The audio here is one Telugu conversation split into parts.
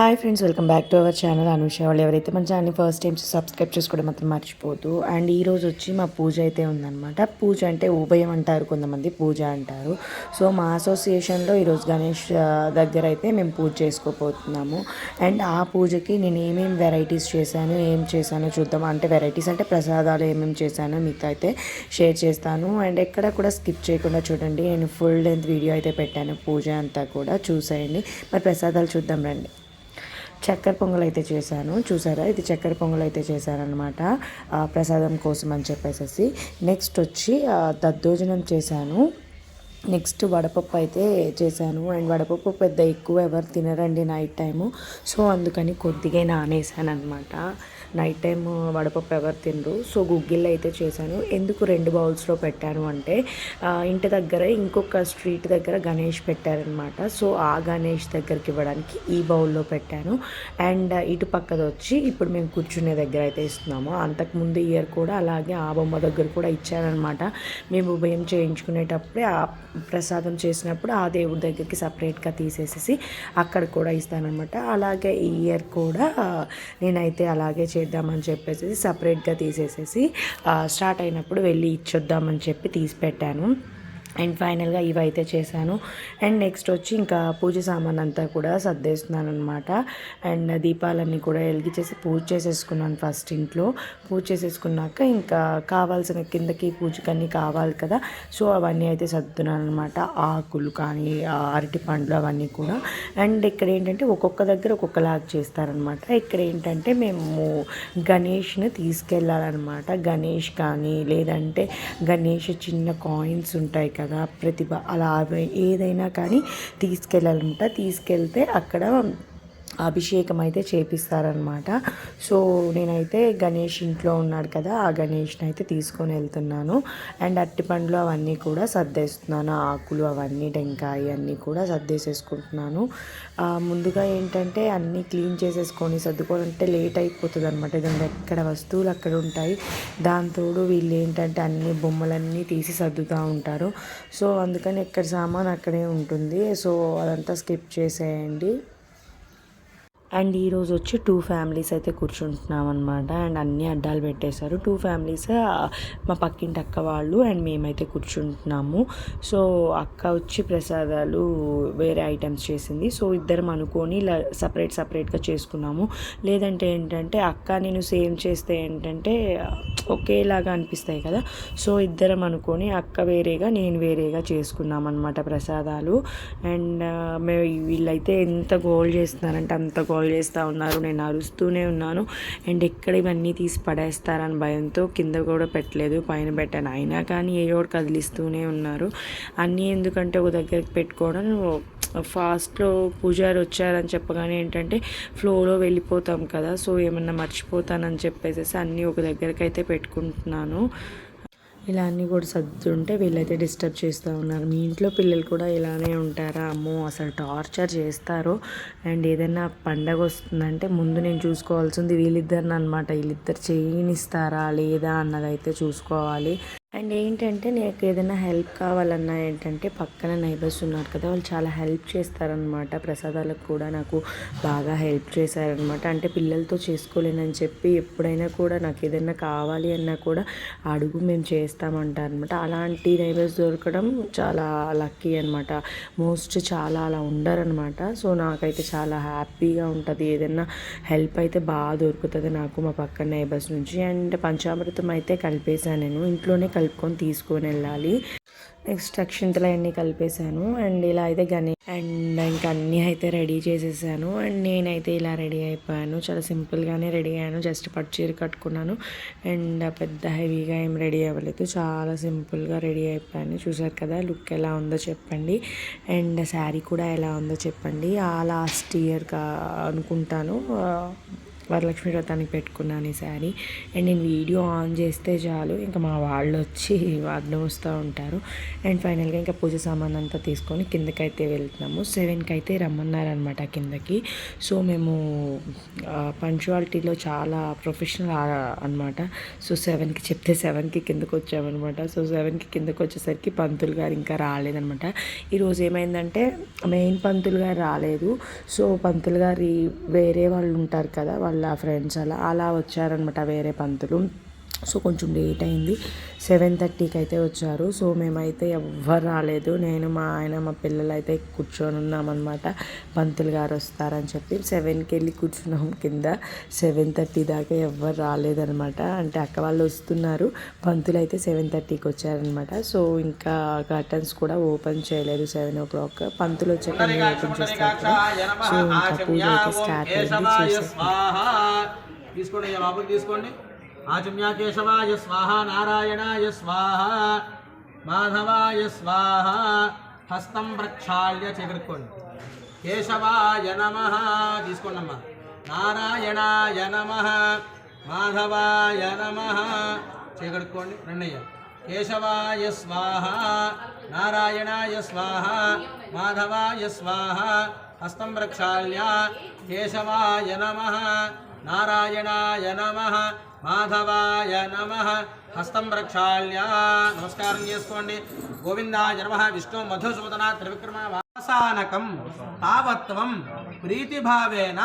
Hi friends welcome back to our channel Anusha వాళ్ళు ఎవరైతే మన ఛానల్ని ఫస్ట్ టైం సబ్స్క్రైబ్ చేసుకోవడం మాత్రం మర్చిపోదు అండ్ ఈరోజు వచ్చి మా పూజ అయితే ఉందన్నమాట. పూజ అంటే ఉభయం అంటారు కొంతమంది పూజ అంటారు. సో మా అసోసియేషన్లో ఈరోజు గణేష్ దగ్గర అయితే మేము పూజ చేసుకోబోతున్నాము. అండ్ ఆ పూజకి నేను ఏమేమి వెరైటీస్ చేశాను ఏం చేశాను చూద్దాం. అంటే వెరైటీస్ అంటే ప్రసాదాలు ఏమేమి చేశానో మీతో అయితే షేర్ చేస్తాను. అండ్ ఎక్కడ కూడా స్కిప్ చేయకుండా చూడండి. నేను ఫుల్ లెంత్ వీడియో అయితే పెట్టాను పూజ అంతా కూడా చూసేయండి. మరి ప్రసాదాలు చూద్దాం రండి. చక్కెర పొంగల్ అయితే చేశాను. చూసారా? ఇది చక్కెర పొంగల్ అయితే చేశానమాట ప్రసాదం కోసం అని చెప్పేసి నెక్స్ట్ వచ్చి దద్దోజనం చేశాను. నెక్స్ట్ వడపప్పు అయితే చేశాను. అండ్ వడపప్పు పెద్ద ఎక్కువ ఎవరు తినరండి నైట్ టైము. సో అందుకని కొద్దిగా నానేసాను అనమాట నైట్ టైం వడపప్పు ఎవరు తినరు. సో గుగ్గిళ్ళు అయితే చేశాను. ఎందుకు రెండు బౌల్స్లో పెట్టాను అంటే ఇంటి దగ్గర ఇంకొక స్ట్రీట్ దగ్గర గణేష్ పెట్టారనమాట సో ఆ గణేష్ దగ్గరికి ఇవ్వడానికి ఈ బౌల్లో పెట్టాను. అండ్ ఇటు పక్కది వచ్చి ఇప్పుడు మేము కూర్చునే దగ్గర అయితే ఇస్తున్నాము. అంతకుముందు ఇయర్ కూడా అలాగే ఆ బొమ్మ దగ్గర కూడా ఇచ్చారనమాట మేము ఉభయం చేయించుకునేటప్పుడే ఆ ప్రసాదం చేసినప్పుడు ఆ దేవుడి దగ్గరికి సపరేట్గా తీసేసేసి అక్కడ కూడా ఇస్తానమాట అలాగే ఈ ఇయర్ కూడా నేనైతే అలాగే చే చేద్దామని చెప్పేసి సపరేట్గా తీసేసేసి స్టార్ట్ అయినప్పుడు వెళ్ళి ఇచ్చొద్దామని చెప్పి తీసి పెట్టాను అండ్ ఫైనల్గా ఇవైతే చేశాను. అండ్ నెక్స్ట్ వచ్చి ఇంకా పూజ సామాన్ అంతా కూడా సర్దేస్తున్నాను అనమాట అండ్ దీపాలన్నీ కూడా వెలిగించేసి పూజ చేసేసుకున్నాను ఫస్ట్ ఇంట్లో. పూజ చేసేసుకున్నాక ఇంకా కావాల్సిన కిందకి పూజకన్నీ కావాలి కదా. సో అవన్నీ అయితే సర్దుతున్నాను అనమాట ఆకులు కానీ అరటి పండ్లు అవన్నీ కూడా. అండ్ ఇక్కడ ఏంటంటే ఒక్కొక్క దగ్గర ఒక్కొక్కలాగా చేస్తారనమాట ఇక్కడ ఏంటంటే మేము గణేష్ని తీసుకెళ్ళాలన్నమాట. గణేష్ కానీ లేదంటే గణేష్ చిన్న కాయిన్స్ ఉంటాయి కదా ప్రతిభ అలా ఏదైనా కానీ తీసుకెళ్ళాలన్నమాట తీసుకెళ్తే అక్కడ అభిషేకం అయితే చేపిస్తారనమాట సో నేనైతే గణేష్ ఇంట్లో ఉన్నాడు కదా ఆ గణేష్ని అయితే తీసుకొని వెళ్తున్నాను. అండ్ అట్టి పండ్లు అవన్నీ కూడా సర్దేస్తున్నాను. ఆకులు అవన్నీ టెంకాయ అన్నీ కూడా సర్దేసేసుకుంటున్నాను. ముందుగా ఏంటంటే అన్నీ క్లీన్ చేసేసుకొని సర్దుకోవాలంటే లేట్ అయిపోతుంది అనమాట ఎందుకంటే ఎక్కడ వస్తువులు అక్కడ ఉంటాయి. దాంతోడు వీళ్ళు ఏంటంటే అన్ని బొమ్మలన్నీ తీసి సర్దుతూ ఉంటారు. సో అందుకని ఎక్కడ సామాన్ అక్కడే ఉంటుంది. సో అదంతా స్కిప్ చేసేయండి. అండ్ ఈరోజు వచ్చి టూ ఫ్యామిలీస్ అయితే కూర్చుంటున్నాం అనమాట అండ్ అన్ని అడ్డాలు పెట్టేశారు. టూ ఫ్యామిలీస్ మా పక్కింటి అక్క వాళ్ళు అండ్ మేమైతే కూర్చుంటున్నాము. సో అక్క వచ్చి ప్రసాదాలు వేరే ఐటమ్స్ చేసింది. సో ఇద్దరం అనుకొని ఇలా సపరేట్ సపరేట్గా చేసుకున్నాము. లేదంటే ఏంటంటే అక్క నేను సేమ్ చేస్తే ఏంటంటే ఒకేలాగా అనిపిస్తాయి కదా. సో ఇద్దరం అనుకొని అక్క వేరేగా నేను వేరేగా చేసుకున్నాం అనమాట ప్రసాదాలు. అండ్ మేము వీళ్ళైతే ఎంత గోల్ చేస్తున్నారంటే అంత గోల్ చేస్తూ ఉన్నారు నేను అరుస్తూనే ఉన్నాను. అండ్ ఎక్కడ ఇవన్నీ తీసి పడేస్తారని భయంతో కింద కూడా పెట్టలేదు పైన పెట్టాను. అయినా కానీ ఏ ఒకటి కదిలిస్తూనే ఉన్నారు. అన్నీ ఎందుకంటే ఒక దగ్గరికి పెట్టుకోవడం ఫాస్ట్లో పూజారి వచ్చారని చెప్పగానే ఏంటంటే ఫ్లోలో వెళ్ళిపోతాం కదా సో ఏమన్నా మర్చిపోతానని చెప్పేసి అన్నీ ఒక దగ్గరకైతే పెట్టుకుంటున్నాను. ఇలా అన్నీ కూడా సర్దుంటే వీళ్ళైతే డిస్టర్బ్ చేస్తూ ఉన్నారు. మీ ఇంట్లో పిల్లలు కూడా ఇలానే ఉంటారా? అమ్మో అసలు టార్చర్ చేస్తారు. అండ్ ఏదైనా పండగ వస్తుందంటే ముందు నేను చూసుకోవాల్సింది వీళ్ళిద్దరిని అనమాట వీళ్ళిద్దరు చేయనిస్తారా లేదా అన్నదైతే చూసుకోవాలి. అండ్ ఏంటంటే నాకు ఏదైనా హెల్ప్ కావాలన్నా ఏంటంటే పక్కన నైబర్స్ ఉన్నారు కదా వాళ్ళు చాలా హెల్ప్ చేస్తారనమాట ప్రసాదాలకు కూడా నాకు బాగా హెల్ప్ చేశారనమాట అంటే పిల్లలతో చేసుకోలేనని చెప్పి ఎప్పుడైనా కూడా నాకు ఏదైనా కావాలి అన్నా కూడా అడుగు మేము చేస్తామంటారు అనమాట అలాంటి నైబర్స్ దొరకడం చాలా లక్కీ అనమాట మోస్ట్ చాలా అలా ఉండరనమాట సో నాకైతే చాలా హ్యాపీగా ఉంటుంది. ఏదైనా హెల్ప్ అయితే బాగా దొరుకుతుంది నాకు మా పక్కన నైబర్స్ నుంచి. అండ్ పంచామృతం అయితే కలిపేశాను నేను. ఇంట్లోనే కలుపుకొని తీసుకొని వెళ్ళాలి. నెక్స్ట్ అక్షింతలు అన్నీ కలిపేశాను. అండ్ ఇలా అయితే గణే అండ్ ఇంకా అన్నీ అయితే రెడీ చేసేసాను. అండ్ నేనైతే ఇలా రెడీ అయిపోయాను. చాలా సింపుల్గానే రెడీ అయ్యాను. జస్ట్ పట్టు చీర కట్టుకున్నాను. అండ్ పెద్ద హెవీగా ఏం రెడీ అవ్వలేదు. చాలా సింపుల్గా రెడీ అయిపోయాను. చూసారు కదా లుక్ ఎలా ఉందో చెప్పండి. అండ్ శారీ కూడా ఎలా ఉందో చెప్పండి. ఆ లాస్ట్ ఇయర్ కా అనుకుంటాను వరలక్ష్మి వ్రతానికి పెట్టుకున్నాను ఈ శారీ. అండ్ నేను వీడియో ఆన్ చేస్తే చాలు. ఇంకా మా వాళ్ళు వచ్చి వాద్యం వస్తూ ఉంటారు. అండ్ ఫైనల్గా ఇంకా పూజ సామాన్ అంతా తీసుకొని కిందకైతే వెళ్తున్నాము. సెవెన్కి అయితే రమ్మన్నారనమాట కిందకి. సో మేము పంచువాలిటీలో చాలా ప్రొఫెషనల్ అనమాట సో సెవెన్కి చెప్తే సెవెన్కి కిందకు వచ్చామన్నమాట సో సెవెన్కి కిందకు వచ్చేసరికి పంతులు గారు ఇంకా రాలేదనమాట ఈరోజు ఏమైందంటే మెయిన్ పంతులు గారు రాలేదు. సో పంతులు గారి వేరే వాళ్ళు ఉంటారు కదా వాళ్ళు ఫ్రెండ్స్ అలా అలా వచ్చారనమాట వేరే పంతులు. సో కొంచెం లేట్ అయింది. సెవెన్ థర్టీకి అయితే వచ్చారు. సో మేమైతే ఎవ్వరు రాలేదు. నేను మా ఆయన మా పిల్లలు అయితే కూర్చొని ఉన్నామన్నమాట పంతులు గారు వస్తారని చెప్పి సెవెన్కి వెళ్ళి కూర్చున్నాం కింద. సెవెన్ థర్టీ దాకా ఎవ్వరు రాలేదనమాట అంటే అక్క వాళ్ళు వస్తున్నారు. పంతులు అయితే సెవెన్ థర్టీకి వచ్చారనమాట సో ఇంకా కర్టన్స్ కూడా ఓపెన్ చేయలేదు సెవెన్ ఓ క్లాక్. పంతులు వచ్చాక ఓపెన్ చేస్తారు సో ఇంకా పూజ అయితే స్టార్ట్ అయింది. తీసుకోండి అయ్యా తీసుకోండి. ఆచమ్యాకేశవాయ స్వాహ నారాయణాయ స్వాహ మాధవాయ స్వాహ హస్తం ప్రక్షాళ్య చేకడుక్కోండి కేశవాయ నమ తీసుకోండమ్మా. నారాయణాయ నమ మాధవాయ నమ చేకడుక్కోండి రెండయ్య. కేశవాయ స్వాహ నారాయణాయ స్వాహ మాధవాయ స్వాహ హస్తం ప్రక్షాళ్య కేశవాయ నమ నారాయణాయ నమ మాధవాయ నమ. హస్తం ప్రక్షాళ్య. నమస్కారం చేసుకోండి. గోవిందాయ నమ విష్ణు మధుసూదన త్రివిక్రమ వాసానకం. తావత్వం ప్రీతిభావేన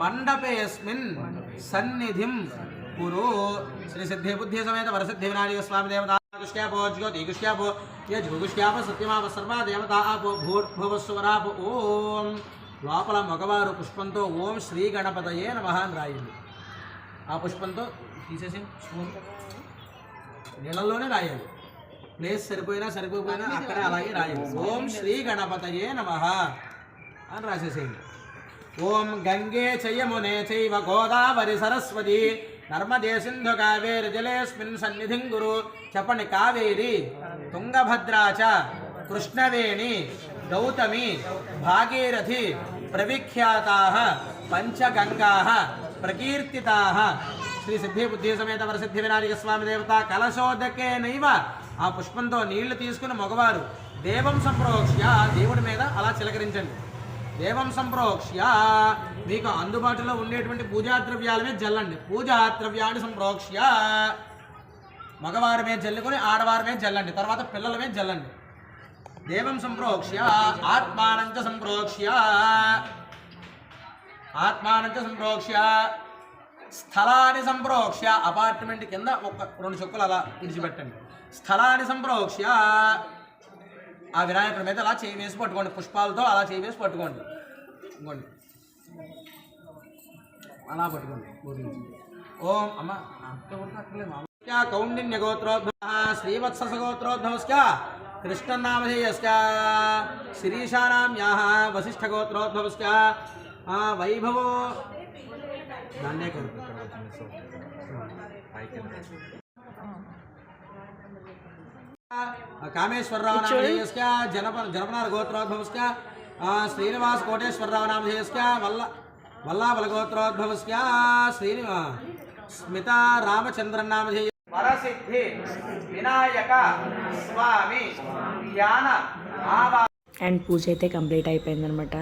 మండపేస్మిన్ సన్నిధిం కురు. శ్రీ సిద్ధి బుద్ధి సమేత వరసిద్ధి వినాయక స్వామి దేవత. గుష్ట్యాపో జ్యోతి గుష్ట్యాపో యజ్గుష్ట్యాప సత్యమాప సర్వ దేవత ఆపో భూర్భువస్వరాప ఓం. లోపల మగవారు పుష్పంతో ఓం శ్రీ గణపతయే నమ అని రాయండి. ఆ పుష్పంతో తీసేసి స్పూన్ నీళ్ళల్లోనే రాయాలి. ప్లేస్ సరిపోయినా సరిపోయినా అక్కడే అలాగే రాయాలి. ఓం శ్రీ గణపతయే నమ అని రాసేసేయండి. ఓం గంగే చయమునే చైవ గోదావరి సరస్వతి నర్మదే సింధు కావేరి జలేస్మిన్ సన్నిధిం గురు చెప్పండి కావేరి తుంగభద్రా చ కృష్ణవేణి గౌతమి భాగీరథి ప్రవిఖ్యాతా పంచగంగా ప్రకీర్తితా. శ్రీ సిద్ధి బుద్ధి సమేత వరసిద్ధి వినాయక స్వామి దేవత కలశోదకే నైవ. ఆ పుష్పంతో నీళ్ళు తీసుకుని మగవారు దేవం సంప్రోక్ష్య దేవుడి మీద అలా చిలకరించండి. దేవం సంప్రోక్ష్య మీకు అందుబాటులో ఉండేటువంటి పూజా ద్రవ్యాల మీద జల్లండి. పూజా ద్రవ్యాన్ని సంప్రోక్ష్య. మగవారి మీద జల్లుకొని ఆడవారి మీద జల్లండి. తర్వాత పిల్లల మీద జల్లండి. దేవం సంప్రోక్ష్య ఆత్మానంచ సంప్రోక్ష్య. ఆత్మానంచ సంప్రోక్ష్య స్థలాన్ని సంప్రోక్ష్య అపార్ట్మెంట్ కింద ఒక రెండు చెక్కులు అలా విడిచిపెట్టండి. స్థలాన్ని సంప్రోక్ష్య ఆ వినాయకుడి మీద అలా చేయి వేసి పట్టుకోండి పుష్పాలతో అలా చేయి వేసి పట్టుకోండి. ఇంకోండి. అలా పట్టుకోండి ఓం అమ్మ అంత కౌండిన్య గోత్రోద్భవ శ్రీవత్స గోత్రోద్భవస్క కృష్ణన్నామధేయస్క శిరీషానామ్యాహ వశిష్ఠ గోత్రోద్భవస్క वैभवो नान्या सो कामेश्वरराव जनप जनपनार गोत्रोद्भवस्य श्रीनिवास कोटेश्वरराव नामधेयस्य वल्ल वल्लावल गोत्रोद्भवस्य श्रीनिवा स्मिता रामचंद्रन नामधेय वरसिद्धि विनायक स्वामी ज्ञान आवा అండ్ పూజ అయితే కంప్లీట్ అయిపోయిందనమాట.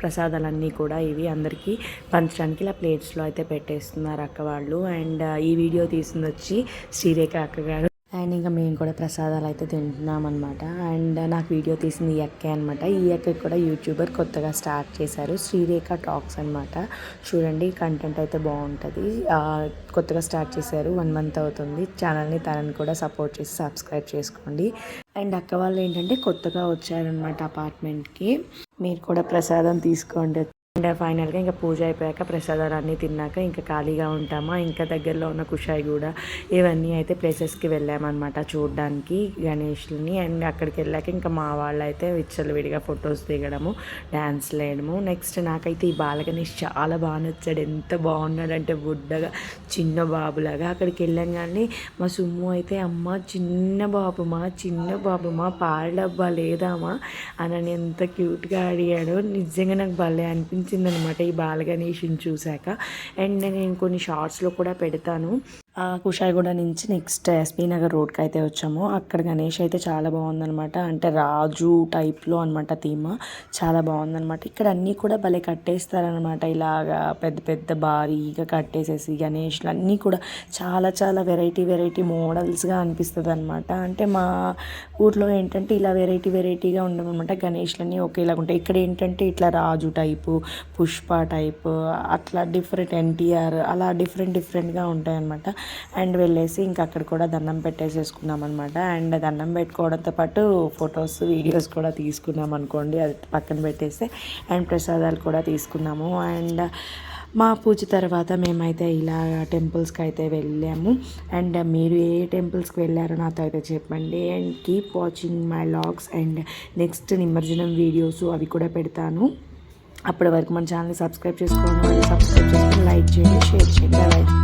ప్రసాదాలన్నీ కూడా ఇవి అందరికీ పంచడానికి ఇలా ప్లేట్స్లో అయితే పెట్టేస్తున్నారు అక్క వాళ్ళు. అండ్ ఈ వీడియో తీసింది వచ్చి శ్రీరేఖ అక్క గారు. అండ్ ఇంకా మేము కూడా ప్రసాదాలు అయితే తింటున్నాం అనమాట అండ్ నాకు వీడియో తీసింది ఈ అక్కే అనమాట ఈ ఎక్క కూడా యూట్యూబర్ కొత్తగా స్టార్ట్ చేశారు. శ్రీరేఖ టాక్స్ అనమాట చూడండి కంటెంట్ అయితే బాగుంటుంది. కొత్తగా స్టార్ట్ చేశారు. వన్ మంత్ అవుతుంది. ఛానల్ని తనని కూడా సపోర్ట్ చేసి సబ్స్క్రైబ్ చేసుకోండి. అండ్ అక్క వాళ్ళు ఏంటంటే కొత్తగా వచ్చారనమాట అపార్ట్మెంట్కి. మీరు కూడా ప్రసాదం తీసుకోండి. అండ్ ఫైనల్గా ఇంకా పూజ అయిపోయాక ప్రసాదాలు అన్నీ తిన్నాక ఇంకా ఖాళీగా ఉంటామా? ఇంకా దగ్గరలో ఉన్న కుషాయిగూడ ఇవన్నీ అయితే ప్లేసెస్కి వెళ్ళామన్నమాట చూడడానికి గణేష్ని. అండ్ అక్కడికి వెళ్ళాక ఇంకా మా వాళ్ళు అయితే విచ్చలవిడిగా ఫొటోస్ దిగడము డ్యాన్స్ వేయడము నెక్స్ట్ నాకైతే ఈ బాలగణేష్ చాలా బాగా నచ్చాడు. ఎంత బాగున్నాడంటే బుడ్డగా చిన్న బాబులాగా. అక్కడికి వెళ్ళాం కానీ మా సుమ్ము అయితే అమ్మ చిన్న బాబు మా చిన్న బాబు మా పాల డబ్బా లేదామా? అని ఎంత క్యూట్గా అడిగాడు. నిజంగా నాకు భలే అనిపించింది. అనిపించింది ఈ బాల గణేష్ని చూశాక. అండ్ నేను కొన్ని షార్ట్స్లో కూడా పెడతాను. కుషాయిగూడ నుంచి నెక్స్ట్ ఎస్పీ నగర్ రోడ్కి అయితే వచ్చాము. అక్కడ గణేష్ అయితే చాలా బాగుందనమాట అంటే రాజు టైప్లో అనమాట థీమ్. చాలా బాగుందనమాట ఇక్కడ అన్నీ కూడా భలే కట్టేస్తారనమాట ఇలాగా పెద్ద పెద్ద భారీగా కట్టేసేసి గణేష్లు అన్నీ కూడా చాలా చాలా వెరైటీ వెరైటీ మోడల్స్గా అనిపిస్తుంది అనమాట అంటే మా ఊర్లో ఏంటంటే ఇలా వెరైటీ వెరైటీగా ఉండమన్నమాట గణేష్లన్నీ ఒకేలాగా ఉంటాయి. ఇక్కడ ఏంటంటే ఇట్లా రాజు టైపు పుష్ప టైపు అట్లా డిఫరెంట్ ఎన్టీఆర్ అలా డిఫరెంట్ డిఫరెంట్గా ఉంటాయన్నమాట. అండ్ వెళ్ళేసి ఇంకా అక్కడ కూడా దండం పెట్టేసేసుకున్నాం అనమాట అండ్ దండం పెట్టుకోవడంతో పాటు ఫొటోస్ వీడియోస్ కూడా తీసుకున్నాం అనుకోండి. అది పక్కన పెట్టేస్తే అండ్ ప్రసాదాలు కూడా తీసుకున్నాము. అండ్ మా పూజ తర్వాత మేమైతే ఇలా టెంపుల్స్కి అయితే వెళ్ళాము. అండ్ మీరు ఏ టెంపుల్స్కి వెళ్ళారో నాతో అయితే చెప్పండి. And keep watching my vlogs and next నిమజ్జనం వీడియోస్ అవి కూడా పెడతాను. అప్పటి వరకు మన ఛానల్ని సబ్స్క్రైబ్ చేసుకోండి. సబ్స్క్రైబ్ చేసుకుని లైక్ చేయండి షేర్ చేయండి.